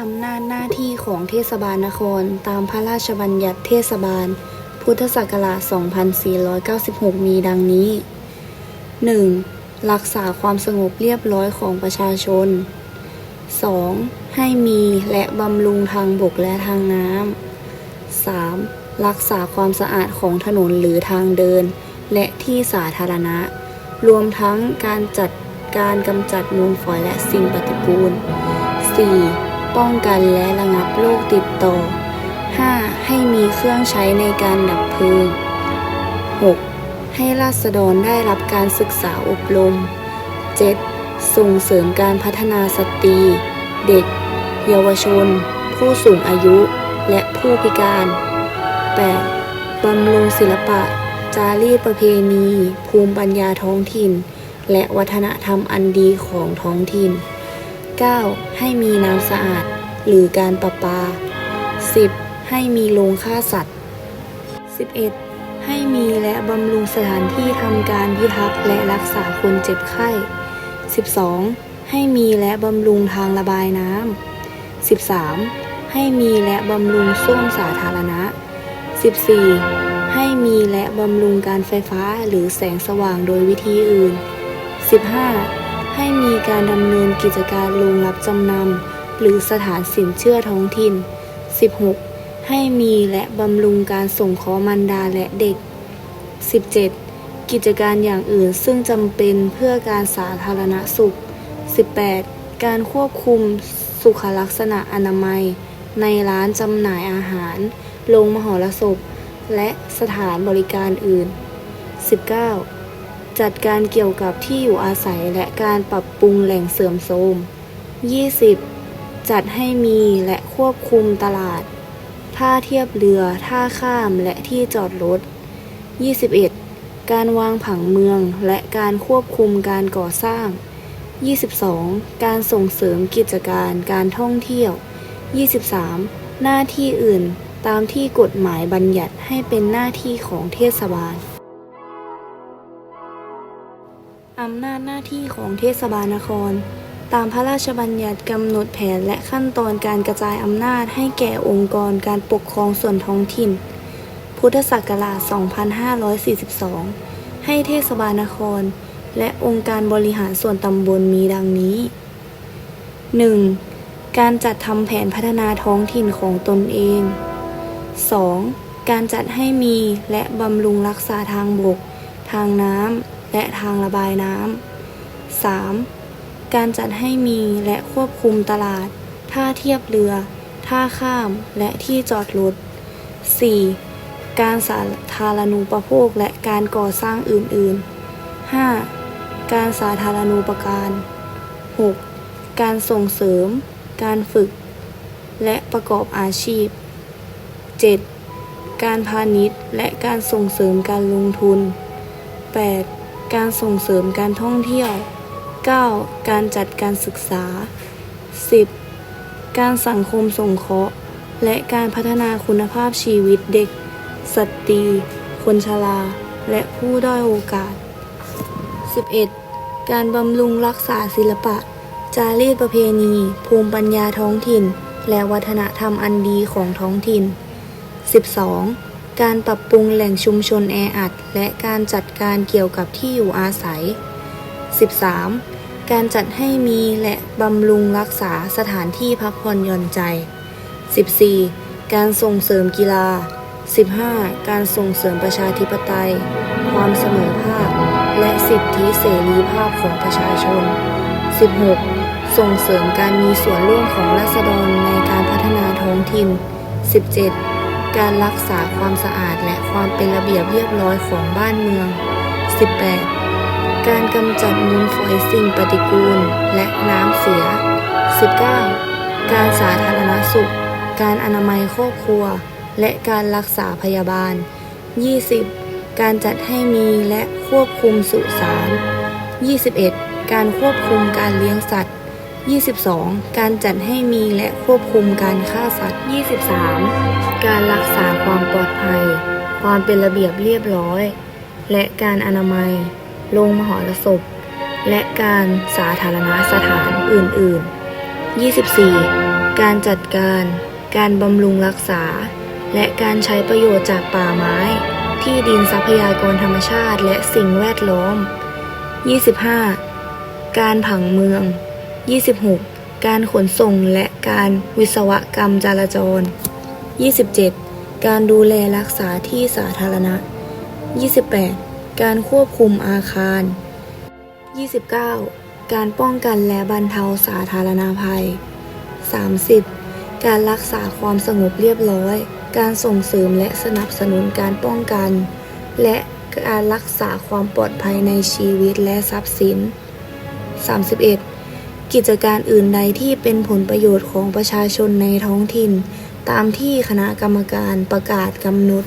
อำนาจหน้าที่ของเทศบาลนคร ตามพระราชบัญญัติเทศบาล พุทธศักราช 2496 มีดังนี้ 1. รักษาความสงบเรียบร้อยของประชาชน 2. ให้มีและบำรุงทางบกและทางน้ำ 3. รักษาความสะอาดของถนนหรือทางเดิน และที่สาธารณะ รวมทั้งการจัดการกำจัดมูลฝอยและสิ่งปฏิกูล 4. ป้องกันและระงับโรคติดต่อ 5. ให้มีเครื่องใช้ในการดับเพลิง 6. ให้ราษฎรได้รับการศึกษาอบรม 7. ส่งเสริมการพัฒนาสตรี เด็ก เยาวชน ผู้สูงอายุ และผู้พิการ 8. บำรุงศิลปะ จารีตประเพณี ภูมิปัญญาท้องถิ่น และวัฒนธรรมอันดีของท้องถิ่น 9. ให้มีน้ำสะอาด หรือการประปา 10. ให้มีโรงฆ่าสัตว์ 11. ให้มีและบำรุงสถานที่ทำการพิทักษ์และรักษาคนเจ็บไข้ 12. ให้มีและบำรุงทางระบายน้ำ 13. ให้มีและบำรุงส้วมสาธารณะ 14. ให้มีและบำรุงการไฟฟ้าหรือแสงสว่างโดยวิธีอื่น 15. ให้มีการดำเนินกิจการโรงรับจำนำหรือสถานสินเชื่อท้องถิ่น 16. ให้มีและบำรุงการส่งเคราะห์มารดาและเด็ก 17. กิจการอย่างอื่นซึ่งจำเป็นเพื่อการสาธารณสุข 18. การควบคุมสุขลักษณะอนามัย ในร้านจำหน่ายอาหาร โรงมหรสพ และสถานบริการอื่น 19. จัดการเกี่ยวกับที่อยู่อาศัยและการปรับปรุงแหล่งเสื่อมโทรม 20. จัดให้มีและควบคุมตลาด ท่าเทียบเรือ ท่าข้ามและที่จอดรถ 21. การวางผังเมืองและการควบคุมการก่อสร้าง 22. การส่งเสริมกิจการการท่องเที่ยว 23. หน้าที่อื่นตามที่กฎหมายบัญญัติให้เป็นหน้าที่ของเทศบาลำนาจหน้าที่ของเทศบาลนคร ตามพระราชบัญญัติกำหนดแผนและขั้นตอนการกระจายอำนาจให้แก่องค์กรการปกครองส่วนท้องถิ่น พุทธศักราช 2542 ให้เทศบาลนคร และองค์การบริหารส่วนตำบลมีดังนี้ 1. การจัดทำแผนพัฒนาท้องถิ่นของตนเอง 2. การจัดให้มีและบำรุงรักษาทางบก ทางน้ำ และทางระบายน้ำ 3. การจัดให้มีและควบคุมตลาด ท่าเทียบเรือ ท่าข้ามและที่จอดรถ 4. การสาธารณูปโภคและการก่อสร้างอื่นๆ 5. การสาธารณูปการ 6. การส่งเสริม การฝึก และประกอบอาชีพ 7. การพาณิชย์และการส่งเสริมการลงทุน 8. การส่งเสริมการท่องเที่ยว 9. การจัดการศึกษา 10. การสังคมสงเคราะห์ และการพัฒนาคุณภาพชีวิตเด็ก สตรี คนชรา และผู้ด้อยโอกาส 11. การบำรุงรักษาศิลปะ จารีตประเพณี ภูมิปัญญาท้องถิ่น และวัฒนธรรมอันดีของท้องถิ่น 12. การปรับปรุงแหล่งชุมชนแออัด และการจัดการเกี่ยวกับที่อยู่อาศัย 13. การจัดให้มีและบำรุงรักษาสถานที่พักผ่อนหย่อนใจ 14. การส่งเสริมกีฬา 15. การส่งเสริมประชาธิปไตย ความเสมอภาค และสิทธิเสรีภาพของประชาชน 16. ส่งเสริมการมีส่วนร่วมของราษฎรในการพัฒนาท้องถิ่น 17. การรักษาความสะอาดและความเป็นระเบียบเรียบร้อยของบ้านเมือง 18. การกำจัดมูลฝอยสิ่งปฏิกูลและน้ำเสีย 19. การสาธารณสุข การอนามัยครอบครัว และการรักษาพยาบาล 20. การจัดให้มีและควบคุมสุสาน 21. การควบคุมการเลี้ยงสัตว์ 22. การจัดให้มีและควบคุมการฆ่าสัตว์ 23. การรักษาความปลอดภัย ความเป็นระเบียบเรียบร้อย และการอนามัย โรงมหรสพ และการสาธารณสถานอื่น ๆ 24. การจัดการ การบำรุงรักษา และการใช้ประโยชน์จากป่าไม้ ที่ดินทรัพยากรธรรมชาติ และสิ่งแวดล้อม 25. การผังเมือง 26. การขนส่งและการวิศวกรรมจราจร 27. การดูแลรักษาที่สาธารณะ 28. การควบคุมอาคาร 29. การป้องกันและบรรเทาสาธารณภัย 30. การรักษาความสงบเรียบร้อย การส่งเสริมและสนับสนุนการป้องกัน และการรักษาความปลอดภัยในชีวิตและทรัพย์สิน 31. กิจการอื่นใดที่เป็นผลประโยชน์ของประชาชนในท้องถิ่น ตามที่คณะกรรมการประกาศกำหนด